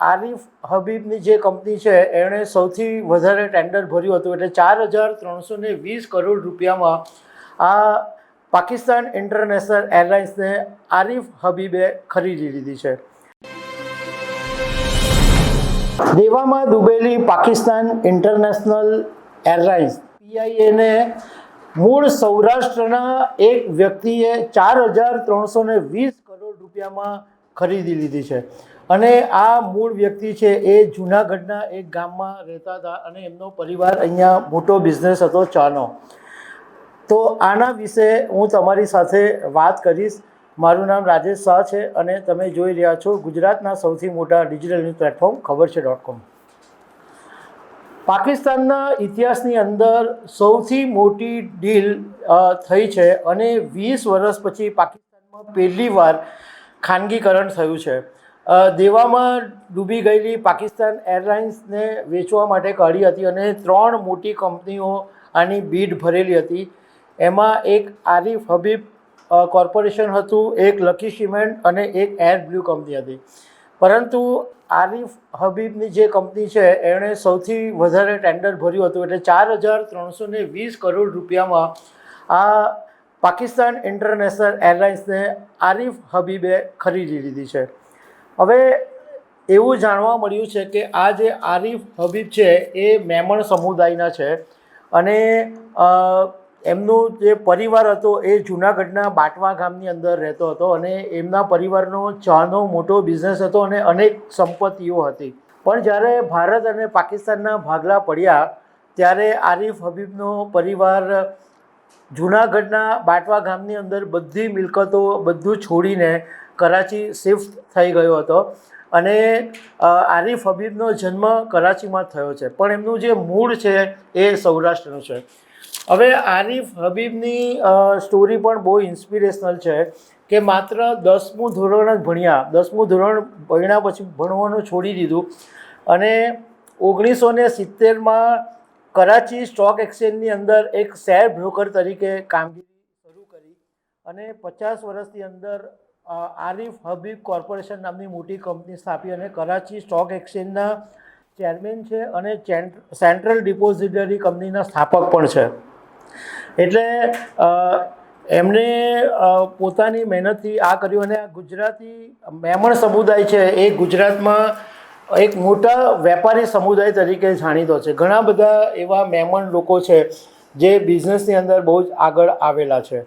આરિફ હબીબની જે કંપની છે, એણે સૌથી વધારે ટેન્ડર ભર્યું હતું એટલે ચાર હજાર ત્રણસો ને વીસ કરોડ રૂપિયામાં આ પાકિસ્તાન ઇન્ટરનેશનલ એરલાઇન્સને આરિફ હબીબે ખરીદી લીધી છે. દેવામાં ડૂબેલી પાકિસ્તાન ઇન્ટરનેશનલ એરલાઇન્સ પીઆઈએને મૂળ સૌરાષ્ટ્રના એક વ્યક્તિએ ચાર હજાર ત્રણસો વીસ કરોડ રૂપિયામાં ખરીદી લીધી છે. અને આ મૂળ વ્યક્તિ છે એ જૂનાગઢના એક ગામમાં રહેતા હતા અને એમનો પરિવાર અહીંયા મોટો બિઝનેસ હતો ચાનો. તો આના વિશે હું તમારી સાથે વાત કરીશ. મારું નામ રાજેશ શાહ છે અને તમે જોઈ રહ્યા છો ગુજરાતના સૌથી મોટા ડિજિટલ ન્યૂઝ પ્લેટફોર્મ ખબર છે ડોટ કોમ પાકિસ્તાનના ઇતિહાસની અંદર સૌથી મોટી ડીલ થઈ છે અને વીસ વર્ષ પછી પાકિસ્તાનમાં પહેલી વાર ખાનગીકરણ થયું છે. દેવામાં ડૂબી ગયેલી પાકિસ્તાન એરલાઇન્સને વેચવા માટે કાઢી હતી અને ત્રણ મોટી કંપનીઓ આની બીડ ભરેલી હતી. એમાં એક આરિફ હબીબ કોર્પોરેશન હતું, એક લકી સિમેન્ટ અને એક એર બ્લુ કંપની હતી. પરંતુ આરિફ હબીબની જે કંપની છે, એણે સૌથી વધારે ટેન્ડર ભર્યું હતું એટલે ચાર હજાર ત્રણસો ને વીસ કરોડ રૂપિયામાં આ પાકિસ્તાન ઇન્ટરનેશનલ એરલાઇન્સને આરિફ હબીબે ખરીદી લીધી છે. હવે એવું જાણવા મળ્યું છે કે આ જે આરિફ હબીબ છે, એ મેમણ સમુદાયના છે અને એમનો જે પરિવાર હતો એ જૂનાગઢના બાટવા ગામની અંદર રહેતો હતો અને એમના પરિવારનો ચાનો મોટો બિઝનેસ હતો અને અનેક સંપત્તિઓ હતી. પણ જ્યારે ભારત અને પાકિસ્તાનના ભાગલા પડ્યા, ત્યારે આરિફ હબીબનો પરિવાર જૂનાગઢના બાટવા ગામની અંદર બધી મિલકતો બધું છોડીને કરાચી શિફ્ટ થઈ ગયો હતો. અને આરિફ હબીબનો જન્મ કરાચીમાં થયો છે. પણ એમનું જે મૂળ છે એ સૌરાષ્ટ્રનું છે. હવે આરિફ હબીબની સ્ટોરી પણ બહુ ઇન્સ્પિરેશનલ છે કે માત્ર દસમું ધોરણ જ ભણ્યા. દસમું ધોરણ ભણ્યા પછી ભણવાનું છોડી દીધું. અને ઓગણીસો ને સિત્તેરમાં કરાચી સ્ટોક એક્સચેન્જની અંદર એક શેર બ્રોકર તરીકે કામગીરી શરૂ કરી. અને પચાસ વર્ષની અંદર આરિફ હબીબ કોર્પોરેશન નામની મોટી કંપની સ્થાપી અને કરાચી સ્ટોક એક્સચેન્જના ચેરમેન છે અને સેન્ટ્રલ ડિપોઝિટરી કંપનીના સ્થાપક પણ છે. એટલે એમણે પોતાની મહેનતથી આ કર્યું અને ગુજરાતી મેમણ સમુદાય છે એ ગુજરાતમાં એક મોટા વેપારી સમુદાય તરીકે જાણીતો છે. ઘણા બધા એવા મેમણ લોકો છે જે બિઝનેસની અંદર બહુ જ આગળ આવેલા છે.